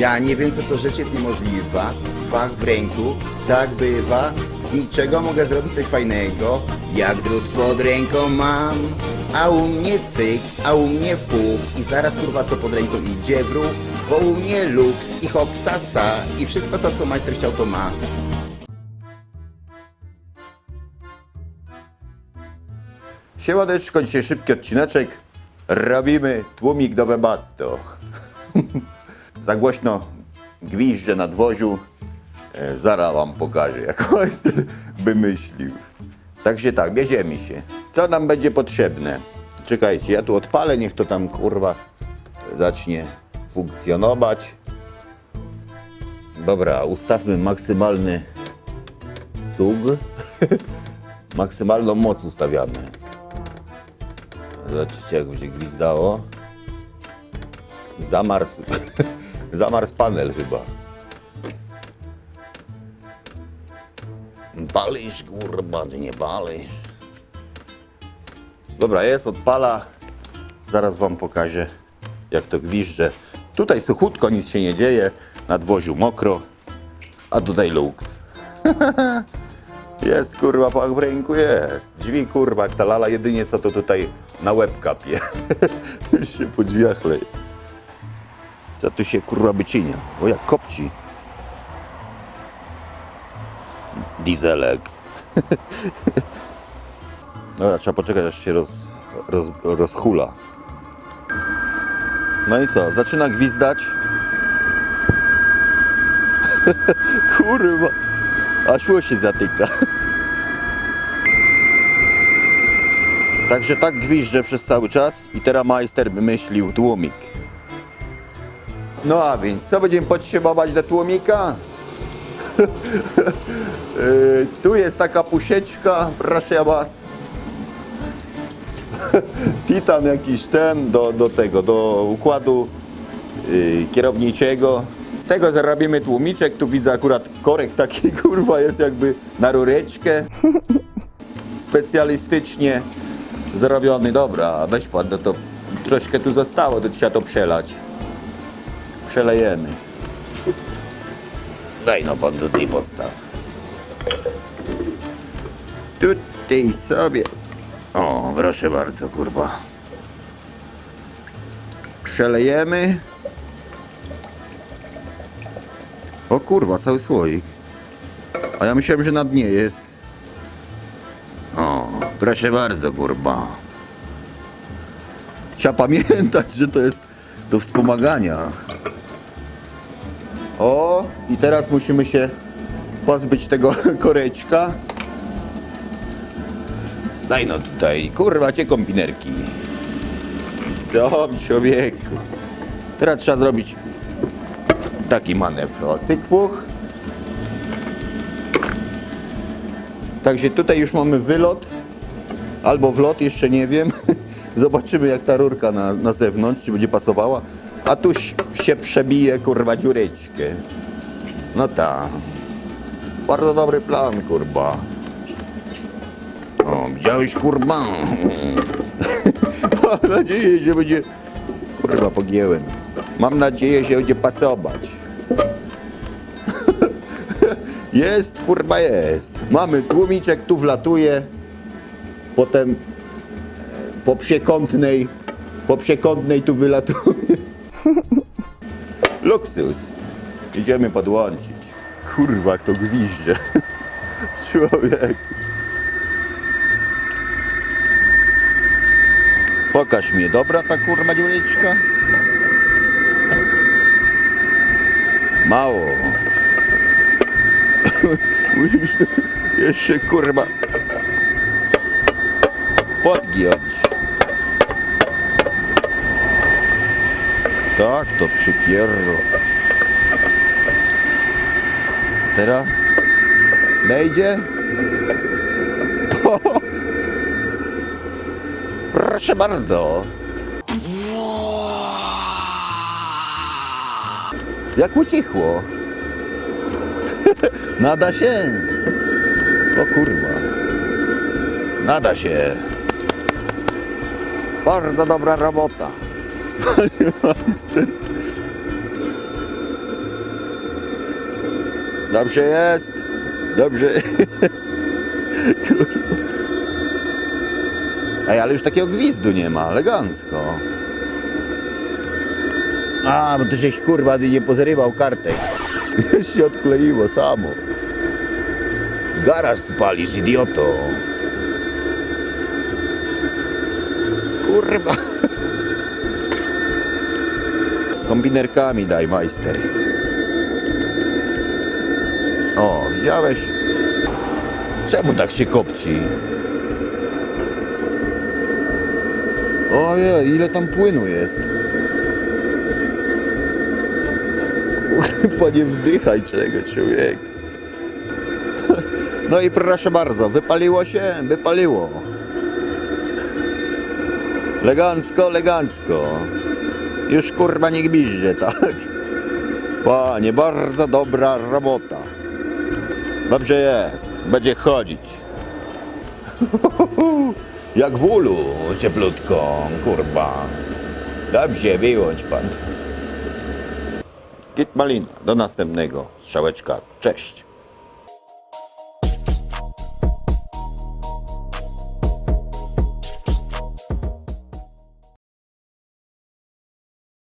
Ja nie wiem, co to rzecz jest niemożliwa. Fach w ręku, tak bywa. Z niczego mogę zrobić coś fajnego. Jak drut pod ręką mam. A u mnie cyk, a u mnie puf. I zaraz kurwa co pod ręką idzie w ruch. Bo u mnie luks i hop sasa. I wszystko to, co majster chciał, to ma. Siemadeczko, dzisiaj szybki odcineczek. Robimy tłumik do webasto. Za głośno gwizdże na dwoziu. E, zaraz wam pokażę, jak majster wymyślił. Także tak, bierzemy się. Co nam będzie potrzebne? Czekajcie, ja tu odpalę, niech to tam kurwa zacznie funkcjonować. Dobra, ustawmy maksymalny cug. Maksymalną moc ustawiamy. Zobaczycie jak będzie gwizdało. Zamarzł. Zamarzł panel chyba. Palisz kurwa, czy nie palisz? Dobra, jest, odpala. Zaraz wam pokażę jak to gwizdże. Tutaj suchutko, nic się nie dzieje. Na dwoziu mokro. A tutaj luks. Jest kurwa, pach w ręku jest. Drzwi kurwa, jak ta lala jedynie co to tutaj na łeb kapie. Już się po drzwiach leje. Co tu się kurwa wycinia? O jak kopci. Dieselek. Dobra, trzeba poczekać aż się roz, roz, rozhula. No i co, zaczyna gwizdać. kurwa. A szło się zatyka. Także tak gwizdże przez cały czas i teraz majster wymyślił tłumik. No a więc, co będziemy potrzebować do tłumika? Yy, tu jest taka pusieczka, proszę was. Titan jakiś ten do, do tego, do układu yy, kierowniczego. Z tego zarobimy tłumiczek, tu widzę akurat korek taki kurwa jest jakby na rureczkę. Specjalistycznie zrobiony. Dobra, weź pan, no to troszkę tu zostało, to trzeba to przelać. Przelejemy. Daj no pan tutaj postaw. Tutaj sobie. O, proszę bardzo, kurwa. Przelejemy. O kurwa, cały słoik. A ja myślałem, że na dnie jest. O, proszę bardzo, kurwa. Trzeba pamiętać, że to jest do wspomagania. O, i teraz musimy się pozbyć tego koreczka. Daj no tutaj, kurwa cię kombinerki. Co, człowieku. Teraz trzeba zrobić taki manewr. O, cyk, fuch. Także tutaj już mamy wylot. Albo wlot, jeszcze nie wiem. Zobaczymy jak ta rurka na, na zewnątrz, czy będzie pasowała. A tu się przebije kurwa dziureczkę. No tak. Bardzo dobry plan, kurwa. O, widziałeś, kurwa? Mam nadzieję, że będzie... Kurwa, pogięłem. Mam nadzieję, że będzie pasować. Jest, kurwa, jest. Mamy tłumiczek, tu wlatuje. Potem e, po przekątnej, po przekątnej tu wylatuje. Luksus. Idziemy podłączyć. Kurwa, jak to gwizdże. Człowiek. Pokaż mnie, dobra ta kurwa dziureczka? Mało. Musisz jeszcze kurwa podgiąć. Tak, to przypierro. Teraz wejdzie. Proszę bardzo. Jak ucichło. Nada się. O kurwa. Nada się. Bardzo dobra robota. Panie majster. Dobrze jest. Dobrze jest. Kurwa. Ej, ale już takiego gwizdu nie ma, elegancko. A, bo ty żeś kurwa nie pozrywał kartek. Już się odkleiło samo. Garaż spalisz, idioto. Kurwa. Kombinerkami daj, majster. O, widziałeś? Czemu tak się kopci? Ojej, ile tam płynu jest. Kurwa, nie wdychaj czego, człowiek. No i proszę bardzo, wypaliło się? Wypaliło. Elegancko, elegancko. Już kurwa nie gbiździe, tak? Panie, bardzo dobra robota. Dobrze jest, będzie chodzić. Jak w ulu, cieplutko, kurwa. Dobrze, wyłącz pan. Git Malina, do następnego. Strzałeczka, cześć.